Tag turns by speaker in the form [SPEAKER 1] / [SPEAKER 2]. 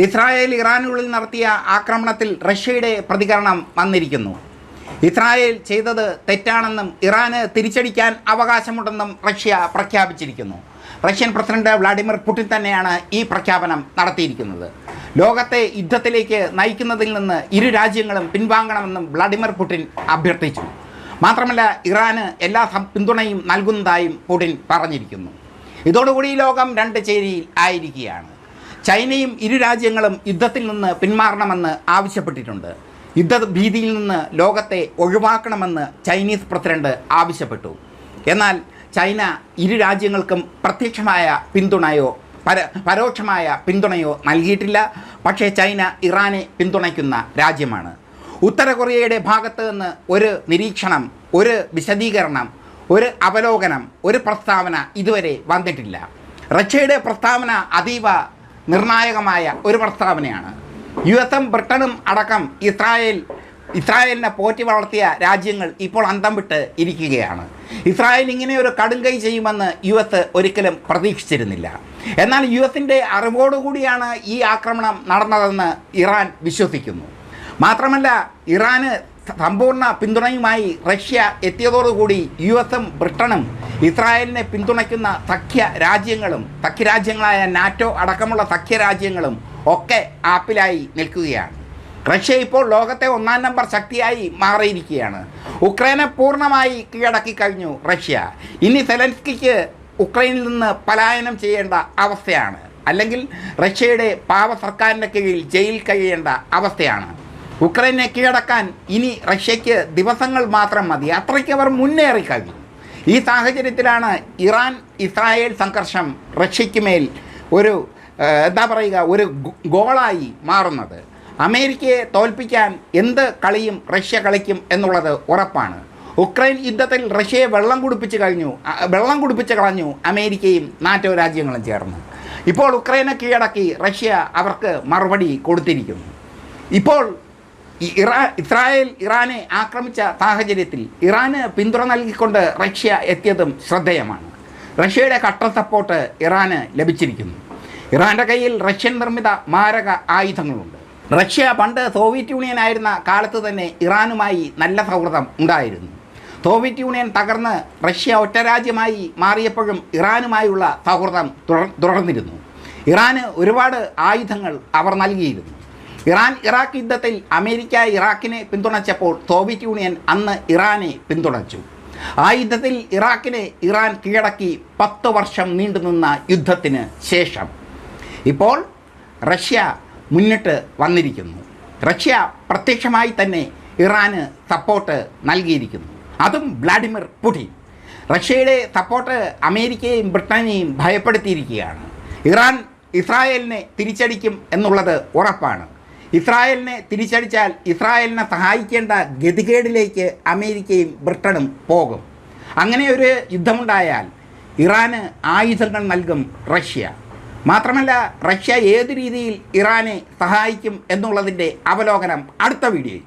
[SPEAKER 1] Israel ഇറാനുള്ളിൽ നടത്തിയ ആക്രമണത്തിൽ റഷ്യയുടെ പ്രതികരണം വന്നിരിക്കുന്നു. ഇസ്രായേൽ ചെയ്തത് തെറ്റാണെന്നും ഇറാന് തിരിച്ചടിക്കാൻ അവകാശമുണ്ടെന്നും റഷ്യ പ്രഖ്യാപിച്ചിരിക്കുന്നു. റഷ്യൻ പ്രസിഡന്റ് വ്ളാഡിമിർ പുടിൻ തന്നെയാണ് ഈ പ്രഖ്യാപനം നടത്തിയിരിക്കുന്നത്. ലോകത്തെ യുദ്ധത്തിലേക്ക് നയിക്കുന്നതിൽ നിന്ന് ഇരു രാജ്യങ്ങളും പിൻവാങ്ങണമെന്നും വ്ളാഡിമിർ പുടിൻ അഭ്യർത്ഥിച്ചു. മാത്രമല്ല ഇറാന് എല്ലാ പിന്തുണയും നൽകുന്നതായും പുടിൻ പറഞ്ഞിരിക്കുന്നു. ഇതോടുകൂടി ലോകം രണ്ട് ചേരിയിൽ ആയിരിക്കുകയാണ്. ചൈനയും ഇരു രാജ്യങ്ങളും യുദ്ധത്തിൽ നിന്ന് പിന്മാറണമെന്ന് ആവശ്യപ്പെട്ടിട്ടുണ്ട്. യുദ്ധ ഭീതിയിൽ നിന്ന് ലോകത്തെ ഒഴിവാക്കണമെന്ന് ചൈനീസ് പ്രസിഡന്റ് ആവശ്യപ്പെട്ടു. എന്നാൽ ചൈന ഇരു രാജ്യങ്ങൾക്കും പ്രത്യക്ഷമായ പിന്തുണയോ പര പരോക്ഷമായ പിന്തുണയോ നൽകിയിട്ടില്ല. പക്ഷേ ചൈന ഇറാനെ പിന്തുണയ്ക്കുന്ന രാജ്യമാണ്. ഉത്തര കൊറിയയുടെ ഭാഗത്ത് നിന്ന് ഒരു നിരീക്ഷണം ഒരു വിശദീകരണം ഒരു അവലോകനം ഒരു പ്രസ്താവന ഇതുവരെ വന്നിട്ടില്ല. റഷ്യയുടെ പ്രസ്താവന അതീവ നിർണായകമായ ഒരു പ്രസ്താവനയാണ്. യു എസും ബ്രിട്ടനും അടക്കം ഇസ്രായേൽ ഇസ്രായേലിനെ പോറ്റി വളർത്തിയ രാജ്യങ്ങൾ ഇപ്പോൾ അന്തം വിട്ട് ഇരിക്കുകയാണ്. ഇസ്രായേൽ ഇങ്ങനെ ഒരു കടുങ്കൈ ചെയ്യുമെന്ന് യു എസ് ഒരിക്കലും പ്രതീക്ഷിച്ചിരുന്നില്ല. എന്നാൽ യു എസിന്റെ അറിവോടുകൂടിയാണ് ഈ ആക്രമണം നടന്നതെന്ന് ഇറാൻ വിശ്വസിക്കുന്നു. മാത്രമല്ല ഇറാന് സമ്പൂർണ പിന്തുണയുമായി റഷ്യ എത്തിയതോടുകൂടി യു എസും ബ്രിട്ടനും ഇസ്രായേലിനെ പിന്തുണയ്ക്കുന്ന സഖ്യ രാജ്യങ്ങളും സഖ്യരാജ്യങ്ങളായ നാറ്റോ അടക്കമുള്ള സഖ്യരാജ്യങ്ങളും ഒക്കെ ആപ്പിലായി നിൽക്കുകയാണ്. റഷ്യ ഇപ്പോൾ ലോകത്തെ ഒന്നാം നമ്പർ ശക്തിയായി മാറിയിരിക്കുകയാണ്. ഉക്രൈനെ പൂർണമായി കീഴടക്കി കഴിഞ്ഞു റഷ്യ. ഇനി സെലൻസ്കിക്ക് ഉക്രൈനിൽ നിന്ന് പലായനം ചെയ്യേണ്ട അവസ്ഥയാണ്. അല്ലെങ്കിൽ റഷ്യയുടെ പാവ സർക്കാരിന്റെ കീഴിൽ ജയിൽ കഴിയേണ്ട അവസ്ഥയാണ്. ഉക്രൈനെ കീഴടക്കാൻ ഇനി റഷ്യയ്ക്ക് ദിവസങ്ങൾ മാത്രം മതി. അത്രയ്ക്ക് അവർ മുന്നേറി കഴിഞ്ഞു ഈ സാഹചര്യത്തിലാണ് ഇറാൻ ഇസ്രായേൽ സംഘർഷം റഷ്യയ്ക്ക് മേൽ ഒരു എന്താ പറയുക ഒരു ഗോളായി മാറുന്നത്. അമേരിക്കയെ തോൽപ്പിക്കാൻ എന്ത് കളിയും റഷ്യ കളിക്കും എന്നുള്ളത് ഉറപ്പാണ്. ഉക്രൈൻ യുദ്ധത്തിൽ റഷ്യയെ വെള്ളം കുടിപ്പിച്ച് കഴിഞ്ഞു വെള്ളം കുടിപ്പിച്ച് കളഞ്ഞു അമേരിക്കയും നാറ്റോ രാജ്യങ്ങളും ചേർന്ന്. ഇപ്പോൾ ഉക്രൈനെ കീഴടക്കി റഷ്യ അവർക്ക് മറുപടി കൊടുത്തിരിക്കുന്നു. ഇപ്പോൾ ഈ ഇറാ ഇസ്രായേൽ ഇറാനെ ആക്രമിച്ച സാഹചര്യത്തിൽ ഇറാന് പിന്തുണ നൽകിക്കൊണ്ട് റഷ്യ എത്തിയതും ശ്രദ്ധേയമാണ്. റഷ്യയുടെ കട്ടർ സപ്പോർട്ട് ഇറാന് ലഭിച്ചിരിക്കുന്നു. ഇറാന്റെ കയ്യിൽ റഷ്യൻ നിർമ്മിത മാരക ആയുധങ്ങളുണ്ട്. റഷ്യ പണ്ട് സോവിയറ്റ് യൂണിയൻ ആയിരുന്ന കാലത്ത് തന്നെ ഇറാനുമായി നല്ല സൗഹൃദം ഉണ്ടായിരുന്നു. സോവിയറ്റ് യൂണിയൻ തകർന്ന് റഷ്യ ഒറ്റ രാജ്യമായി മാറിയപ്പോഴും ഇറാനുമായുള്ള സൗഹൃദം തുടർ തുടർന്നിരുന്നു. ഇറാന് ഒരുപാട് ആയുധങ്ങൾ അവർ നൽകിയിരുന്നു. ഇറാൻ ഇറാഖ് യുദ്ധത്തിൽ അമേരിക്ക ഇറാഖിനെ പിന്തുണച്ചപ്പോൾ സോവിയറ്റ് യൂണിയൻ അന്ന് ഇറാനെ പിന്തുണച്ചു. ആ യുദ്ധത്തിൽ ഇറാഖിനെ ഇറാൻ കീഴടക്കി പത്ത് വർഷം നീണ്ടുനിന്ന യുദ്ധത്തിന് ശേഷം. ഇപ്പോൾ റഷ്യ മുന്നിട്ട് വന്നിരിക്കുന്നു. റഷ്യ പ്രത്യക്ഷമായി തന്നെ ഇറാന് സപ്പോർട്ട് നൽകിയിരിക്കുന്നു. അതും വ്ളാഡിമിർ പുടിൻ. റഷ്യയുടെ സപ്പോർട്ട് അമേരിക്കയെയും ബ്രിട്ടനെയും ഭയപ്പെടുത്തിയിരിക്കുകയാണ്. ഇറാൻ ഇസ്രായേലിനെ തിരിച്ചടിക്കും എന്നുള്ളത് ഉറപ്പാണ്. ഇസ്രായേലിനെ തിരിച്ചടിച്ചാൽ ഇസ്രായേലിനെ സഹായിക്കേണ്ട ഗതികേടിലേക്ക് അമേരിക്കയും ബ്രിട്ടനും പോകും. അങ്ങനെ ഒരു യുദ്ധമുണ്ടായാൽ ഇറാന് ആയുധങ്ങൾ നൽകും റഷ്യ. മാത്രമല്ല റഷ്യ ഏത് രീതിയിൽ ഇറാനെ സഹായിക്കും എന്നുള്ളതിന്റെ അവലോകനം അടുത്ത വീഡിയോയിൽ.